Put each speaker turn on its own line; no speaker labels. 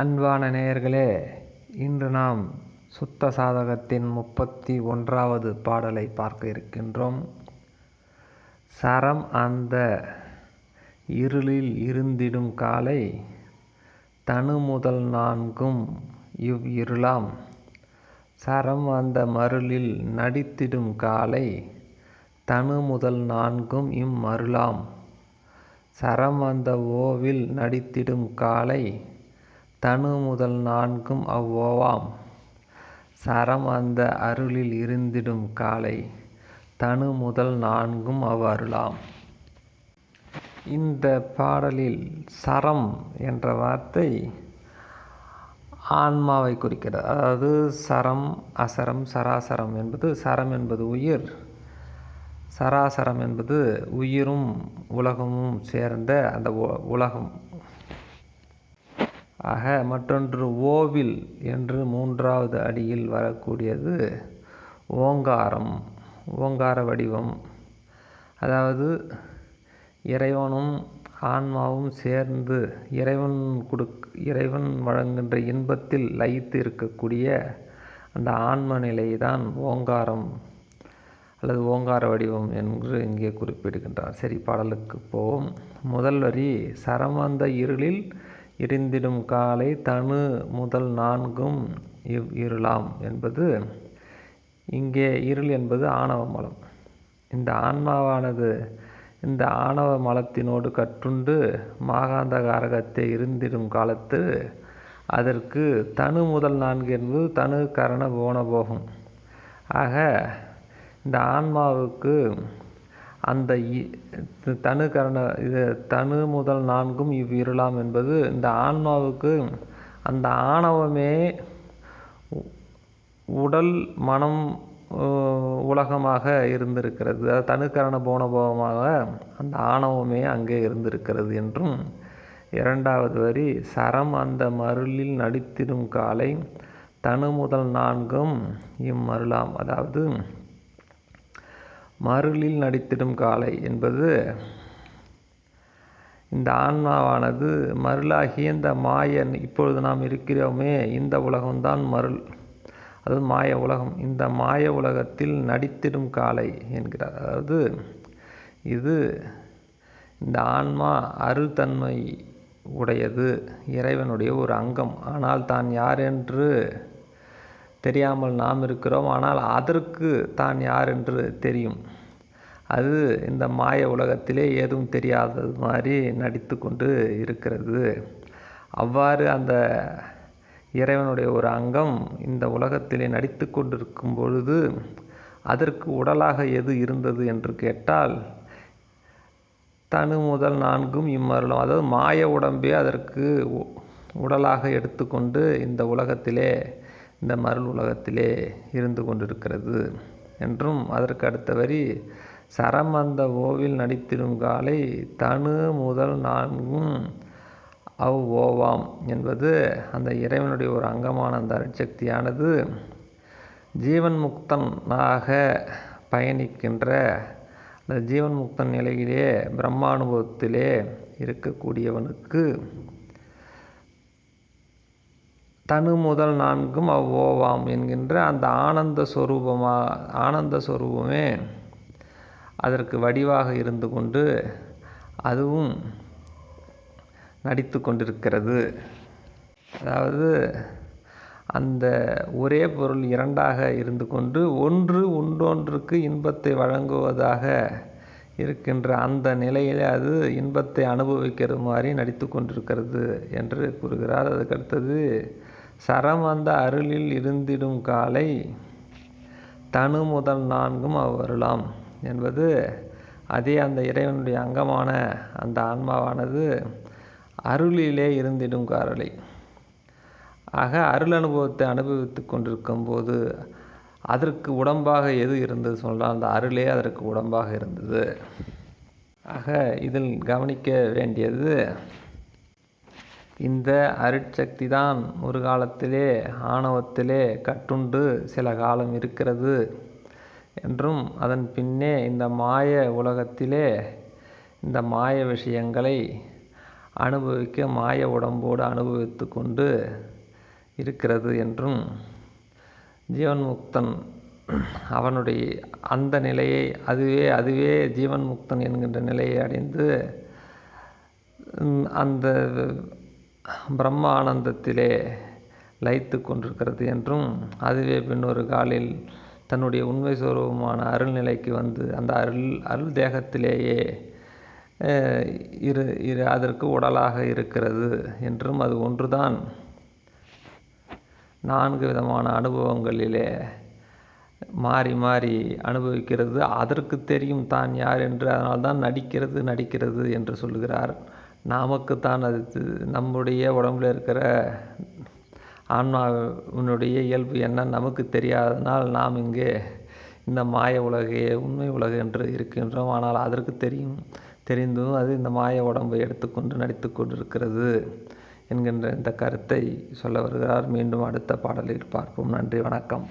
அன்பான நேயர்களே இன்று நாம் சுத்த சாதகத்தின் முப்பத்தி ஒன்றாவது பாடலை பார்க்க இருக்கின்றோம். சரம் அந்த இருளில் இருந்திடும் காலை தனு முதல் நான்கும் இவ் இருளாம். சரம் அந்த மருளில் நடித்திடும் காலை தனு முதல் நான்கும் இம்மருளாம் சரம் அந்த ஓவில் நடித்திடும் காலை தனு முதல் நான்கும் அவ்வோவாம். சரம் அந்த அருளில் இருந்திடும் காலை தனு முதல் நான்கும் அவ் அருளாம் இந்த பாடலில் சரம் என்ற வார்த்தை ஆன்மாவை குறிக்கிறது. அதாவது சரம் அசரம் சராசரம் என்பது சரம் என்பது உயிர் சராசரம் என்பது உயிரும் உலகமும் சேர்ந்த அந்த உலகம். ஆக மற்றொன்று ஓவில் என்று மூன்றாவது அடியில் வரக்கூடியது ஓங்காரம் ஓங்கார வடிவம். அதாவது இறைவனும் ஆன்மாவும் சேர்ந்து இறைவன் கொடுக் இறைவன் வழங்குகின்ற இன்பத்தில் லயித்து இருக்கக்கூடிய அந்த ஆன்ம நிலை தான் ஓங்காரம் அல்லது ஓங்கார வடிவம் என்று இங்கே குறிப்பிடுகின்றார். சரி பாடலுக்கு போவோம். முதல் வரி சரமந்த இருளில் இருந்திடும் காலை தனு முதல் நான்கும் இவ் இருளாம் என்பது இங்கே இருள் என்பது ஆணவ மலம். இந்த ஆன்மாவானது இந்த ஆணவ மலத்தினோடு கற்றுண்டு மாகாந்த காரகத்தை இருந்திடும் காலத்து அதற்கு தனு முதல் நான்கு என்பது தனு கரண போன போகும். ஆக இந்த ஆன்மாவுக்கு அந்த தனு கரண இது தனு முதல் நான்கும் இவ்விருளாம் என்பது இந்த ஆன்மாவுக்கு அந்த ஆணவமே உடல் மனம் உலகமாக இருந்திருக்கிறது. அது தனுக்கரண போனபோகமாக அந்த ஆணவமே அங்கே இருந்திருக்கிறது என்றும் இரண்டாவது வரி சரம் அந்த மருளில் நடித்திடும் காலை தனு முதல் நான்கும் இம்மருளாம். அதாவது மருளில் நடித்திடும் காலை என்பது இந்த ஆன்மாவானது மருளாகிய இந்த மாயன் இப்பொழுது நாம் இருக்கிறோமே இந்த உலகம்தான் மருள். அது மாய உலகம். இந்த மாய உலகத்தில் நடித்திடும் காலை என்கிறார். அதாவது இது இந்த ஆன்மா அருள்தன்மை உடையது இறைவனுடைய ஒரு அங்கம். ஆனால் தான் யார் என்று தெரியாமல் நாம் இருக்கிறோம். ஆனால் அதற்கு தான் யார் என்று தெரியும். அது இந்த மாய உலகத்திலே ஏதும் தெரியாதது மாதிரி நடித்து கொண்டு இருக்கிறது. அவ்வாறு அந்த இறைவனுடைய ஒரு அங்கம் இந்த உலகத்திலே நடித்து கொண்டிருக்கும் பொழுது அதற்கு உடலாக எது இருந்தது என்று கேட்டால் தனு முதல் நான்கும் இம்மருளும். அதாவது மாய உடம்பே அதற்கு உடலாக எடுத்துக்கொண்டு இந்த உலகத்திலே இந்த மருள் உலகத்திலே இருந்து கொண்டிருக்கிறது என்றும் அதற்கு அடுத்த வரி சரம் அந்த ஓவில் நடித்திடும் காலை தனு முதல் நான்கும் அவ் ஓவாம் என்பது அந்த இறைவனுடைய ஒரு அங்கமான அந்த அரிசக்தியானது ஜீவன் முக்தனாக பயணிக்கின்ற அந்த ஜீவன் முக்தன் நிலையிலே பிரம்மானுபவத்திலே இருக்கக்கூடியவனுக்கு தனு முதல் நான்கும் அவ்வோவாம் என்கின்ற அந்த ஆனந்த ஸ்வரூபமாக ஆனந்த ஸ்வரூபமே அதற்கு வடிவாக இருந்து கொண்டு அதுவும் நடித்து கொண்டிருக்கிறது. அதாவது அந்த ஒரே பொருள் இரண்டாக இருந்து கொண்டு ஒன்று உண்டொன்றுக்கு இன்பத்தை வழங்குவதாக இருக்கின்ற அந்த நிலையில் அது இன்பத்தை அனுபவிக்கிற மாதிரி நடித்து கொண்டிருக்கிறது என்று கூறுகிறார். அதுக்கடுத்தது சரம் அந்த அருளில் இருந்திடும் காலை தனு முதல் நான்கும் அவ்வருளாம் என்பது அதே அந்த இறைவனுடைய அங்கமான அந்த ஆன்மாவானது அருளிலே இருந்திடும் காரலை. ஆக அருள் அனுபவத்தை அனுபவித்து கொண்டிருக்கும் போது அதற்கு உடம்பாக எது இருந்தது சொன்னால் அந்த அருளே அதற்கு உடம்பாக இருந்தது. ஆக இதில் கவனிக்க வேண்டியது இந்த அருட்சக்தி தான் ஒரு காலத்திலே ஆணவத்திலே கட்டுண்டு சில காலம் இருக்கிறது என்றும் அதன் பின்னே இந்த மாய உலகத்திலே இந்த மாய விஷயங்களை அனுபவிக்க மாய உடம்போடு அனுபவித்து கொண்டு இருக்கிறது என்றும் ஜீவன் முக்தன் அவனுடைய அந்த நிலையை அதுவே அதுவே ஜீவன் முக்தன் என்கின்ற நிலையை அடைந்து அந்த பிரம்ம ஆனந்தத்திலே லயித்து கொண்டிருக்கிறது என்றும் அதுவே பின்னொரு காலில் தன்னுடைய உண்மை சுரூபமான அருள்நிலைக்கு வந்து அந்த அருள் அருள் தேகத்திலேயே இரு இரு அதற்கு உடலாக இருக்கிறது என்றும் அது ஒன்றுதான். நான்கு விதமான அனுபவங்களிலே மாறி மாறி அனுபவிக்கிறது. அதற்கு தெரியும் தான் யார் என்று அதனால்தான் நடிக்கிறது நடிக்கிறது என்று சொல்லுகிறார். நமக்குத்தான் அது நம்முடைய உடம்பில் இருக்கிற ஆன்மாவினுடைய இயல்பு என்ன நமக்கு தெரியாதனால் நாம் இங்கே இந்த மாய உலகையே உண்மை உலகு என்று இருக்கின்றோம். ஆனால் அதற்கு தெரியும் தெரிந்தும் அது இந்த மாய உடம்பை எடுத்துக்கொண்டு நடித்து கொண்டிருக்கிறது என்கின்ற இந்த கருத்தை சொல்ல வருகிறார். மீண்டும் அடுத்த பாடலில் பார்ப்போம். நன்றி வணக்கம்.